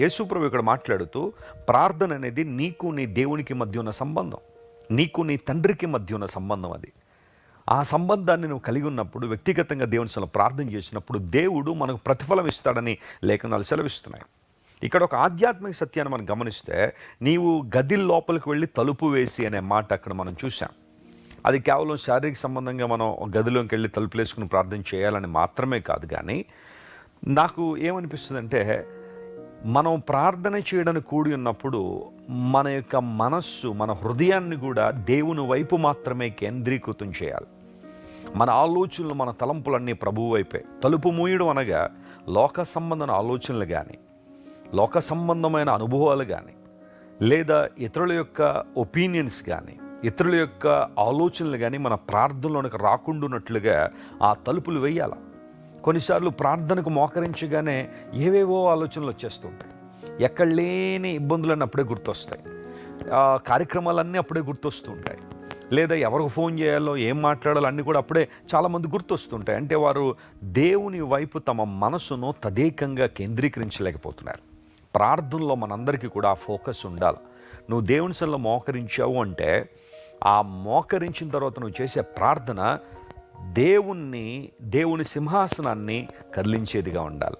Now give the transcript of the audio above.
యేసుప్రభు ఇక్కడ మాట్లాడుతూ ప్రార్థన అనేది నీకు నీ దేవునికి మధ్య ఉన్న సంబంధం. నీకు నీ తండ్రికి మధ్య ఉన్న సంబంధం అది. ఆ సంబంధాన్ని నువ్వు కలిగి ఉన్నప్పుడు వ్యక్తిగతంగా దేవుని సల ప్రార్థన చేసినప్పుడు దేవుడు మనకు ప్రతిఫలం ఇస్తాడని లేఖనాలు సెలవిస్తున్నాయి. ఇక్కడ ఒక ఆధ్యాత్మిక సత్యాన్ని మనం గమనిస్తే నీవు గది లోపలికి వెళ్ళి తలుపు వేసి అనే మాట అక్కడ మనం చూసాం అది కేవలం శారీరక సంబంధంగా మనం గదిలోకి వెళ్ళి తలుపులు వేసుకుని ప్రార్థన చేయాలని మాత్రమే కాదు కానీ నాకు ఏమనిపిస్తుంది అంటే మనం ప్రార్థన చేయడానికి కూడి ఉన్నప్పుడు మన యొక్క మనస్సు మన హృదయాన్ని కూడా దేవుని వైపు మాత్రమే కేంద్రీకృతం చేయాలి. మన ఆలోచనలు మన తలంపులన్నీ ప్రభువు వైపే. తలుపు మూయడం అనగా లోక సంబంధమైన ఆలోచనలు కానీ లోక సంబంధమైన అనుభవాలు కానీ లేదా ఇతరుల యొక్క ఒపీనియన్స్ కానీ ఇతరుల యొక్క ఆలోచనలు కానీ మన ప్రార్థనలోనికి రాకుండానట్లుగా ఆ తలుపులు వేయాలి. కొన్నిసార్లు ప్రార్థనకు మోకరించగానే ఏవేవో ఆలోచనలు వచ్చేస్తుంటాయి ఎక్కడ లేని ఇబ్బందులన్నీ అప్పుడే గుర్తొస్తాయి. కార్యక్రమాలన్నీ అప్పుడే గుర్తొస్తుంటాయి లేదా ఎవరికి ఫోన్ చేయాలో ఏం మాట్లాడాలో అన్నీ కూడా అప్పుడే చాలామంది గుర్తొస్తుంటాయి అంటే వారు దేవుని వైపు తమ మనసును తదేకంగా కేంద్రీకరించలేకపోతున్నారు. ప్రార్థనలో మనందరికీ కూడా ఆ ఫోకస్ ఉండాలి. నువ్వు దేవుని సన్నిలో మోకరించావు అంటే ఆ మోకరించిన తర్వాత నువ్వు చేసే ప్రార్థన దేవుణ్ణి దేవుని సింహాసనాన్ని కదిలించేదిగా ఉండాలి.